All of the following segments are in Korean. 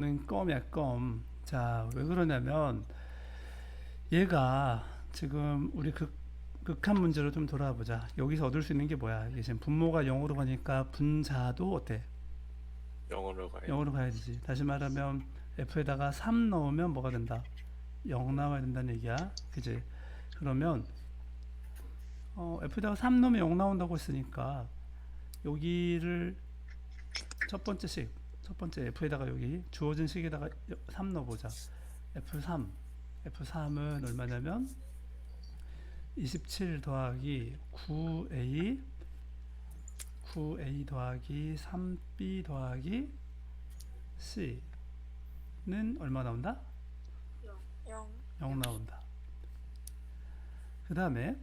는 껌이야 껌. 자, 왜 그러냐면 얘가 지금 우리 극, 극한 문제로 좀 돌아보자. 여기서 얻을 수 있는 게 뭐야? 이게 지금 분모가 0으로 가니까 분자도 어때? 영어로 가요. 0으로 가야 되지. 다시 말하면 f에다가 3 넣으면 뭐가 된다? 0 나와야 된다는 얘기야. 그지? 그러면 어, f에다가 3 넣으면 0 나온다고 했으니까 여기를 첫 번째 식, 첫 번째 f에다가 여기 주어진 식에다가 3 넣어보자. f3, f3은 얼마냐면 27 더하기 9a 9a 더하기 3b 더하기 c는 얼마 나온다? 영. 0 나온다. 그 다음에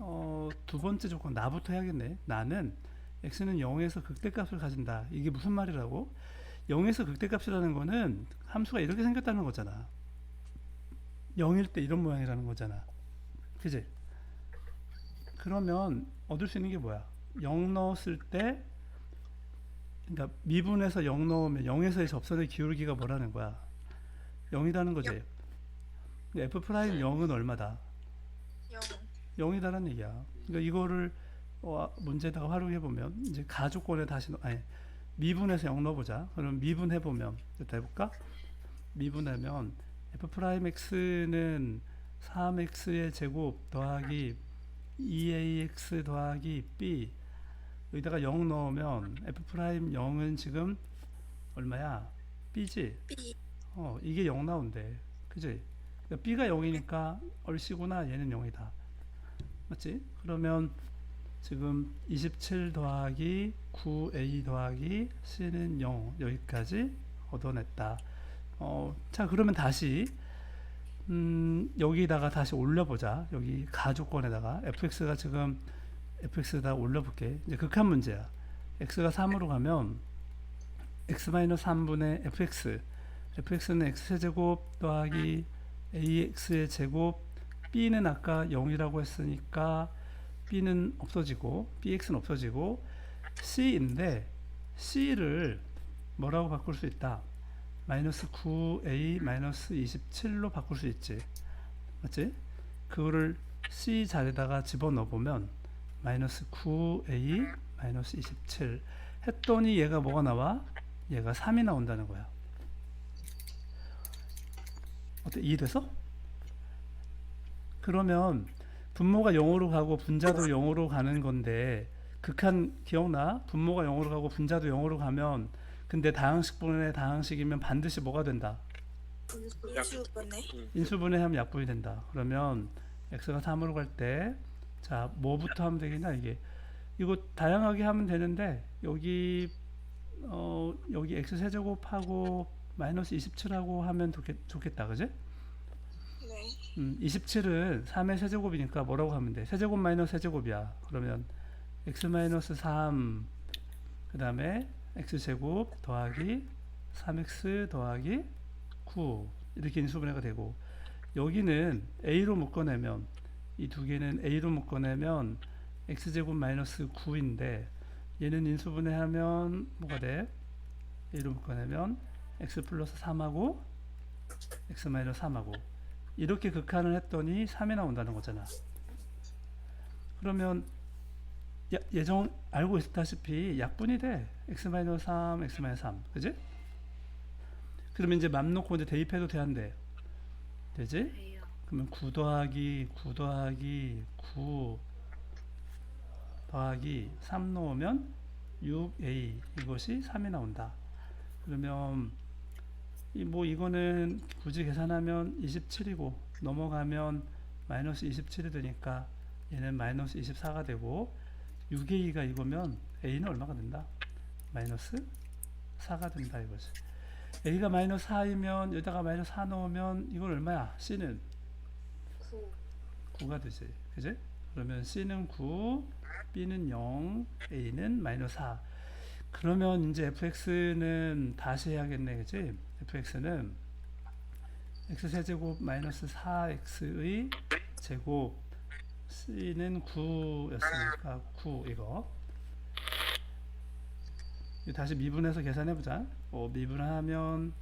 어, 두 번째 조건 나부터 해야겠네. 나는 x는 0에서 극대값을 가진다. 이게 무슨 말이라고? 0에서 극대값이라는 거는 함수가 이렇게 생겼다는 거잖아. 0일 때 이런 모양이라는 거잖아. 그지? 그러면 얻을 수 있는 게 뭐야? 0 넣었을 때 그러니까 미분에서 0 넣으면 0에서의 접선의 기울기가 뭐라는 거야? 0이라는 거지. 근데 f 프라임 0은 얼마다? 영. 0이다라는 얘기야. 그러니까 이거를 어, 문제에다가 활용해 보면 이제 가족권에 다시 넣, 아니 미분해서 0 넣어보자. 그럼 미분해 보면 이따 해볼까? 미분하면 f 프라임 x는 3x의 제곱 더하기 2ax 더하기 b 여기다가 0 넣으면 f 프라임 0은 지금 얼마야? b지? 어, 이게 0 나온대. 그지? 그러니까 B가 0이니까 얼씨구나. 얘는 0이다. 맞지? 그러면 지금 27 더하기 9A 더하기 C는 0 여기까지 얻어냈다. 어, 자 그러면 다시 음, 여기다가 다시 올려보자. 여기 가족권에다가 fx가 지금 fx에다 올려볼게. 이제 극한 문제야. x가 3으로 가면 x-3분의 fx fx는 x제곱 더하기 ax의 제곱 b는 아까 0이라고 했으니까 b는 없어지고 bx는 없어지고 c인데 c를 뭐라고 바꿀 수 있다 마이너스 9a 마이너스 27로 바꿀 수 있지 맞지? 그거를 c 자리에다가 집어넣어 보면 마이너스 9a 마이너스 27 했더니 얘가 뭐가 나와? 얘가 3이 나온다는 거야 어때? 이해돼서? 그러면 분모가 0으로 가고 분자도 0으로 가는 건데 극한 기억나? 분모가 0으로 가고 분자도 0으로 가면 근데 다항식분의 다항식이면 반드시 뭐가 된다? 인수분해. 인수분해하면 약분이 된다. 그러면 x가 3으로 갈 때 자 뭐부터 하면 되겠냐 이게 이거 다양하게 하면 되는데 여기 어 여기 x 세제곱하고 마이너스 27하고 하면 좋겠, 좋겠다 그지? 네. 음, 27은 3의 세제곱이니까 뭐라고 하면 돼? 세제곱 마이너스 세제곱이야. 그러면 x 마이너스 3, 그 다음에 x제곱 더하기 3x 더하기 9 이렇게 인수분해가 되고 여기는 a로 묶어내면 이 두 개는 a로 묶어내면 x제곱 마이너스 9인데 얘는 인수분해하면 뭐가 돼? a로 묶어내면 x 플러스 3하고 x 마이너스 3하고 이렇게 극한을 했더니 3이 나온다는 거잖아. 그러면 야- 예정 알고 있다시피 약분이 돼. x-3, x-3. 그지? 그러면 이제 맘 놓고 이제 대입해도 돼한대. 되지? 그러면 9 더하기 9 더하기 9 더하기 3 넣으면 6a 이것이 3이 나온다. 그러면 이 뭐 이거는 굳이 계산하면 27이고 넘어가면 마이너스 27이 되니까 얘는 마이너스 24가 되고 6a가 이거면 a는 얼마가 된다? 마이너스 4가 된다 이거지. a가 마이너스 4이면 여기다가 마이너스 4 넣으면 이건 얼마야? c는 9. 9가 되지. 그지? 그러면 C는 9, B는 0, A는 마이너스 4. 그러면 이제 fx는 다시 해야겠네. 그지? Fx는 x세제곱 마이너스 4x의 제곱 C는 9였으니까 9 이거. 이거 다시 미분해서 계산해 보자. 어, 미분하면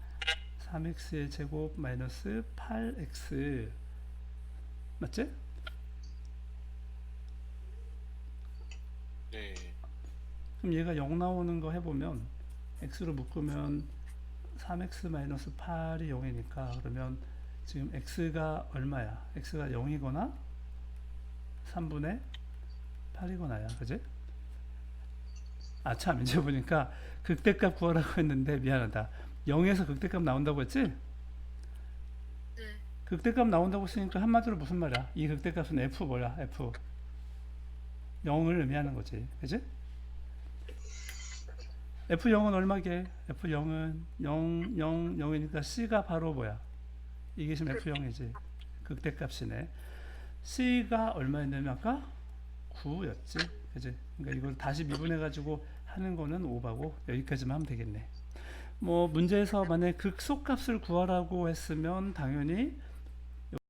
3x의 제곱 마이너스 8x 맞지? 네. 그럼 얘가 0 나오는 거 해보면 x로 묶으면 3x 마이너스 8이 0이니까 그러면 지금 x가 얼마야? x가 0이거나 3분의 8이거나야 그지? 아 참 이제 보니까 극대값 구하라고 했는데 미안하다 0에서 극대값 나온다고 했지? 네. 극대값 나온다고 했으니까 한마디로 무슨 말이야? 이 극대값은 f 뭐야? f 0을 의미하는 거지 그지? F0은 얼마게? F0은 0, 0, 0이니까 C가 바로 뭐야? 이게 지금 F0이지. 극대값이네. C가 얼마였냐면 아까 9였지. 그지? 그러니까 이걸 다시 미분해가지고 하는 거는 5바고 여기까지만 하면 되겠네. 뭐 문제에서 만약에 극소값을 구하라고 했으면 당연히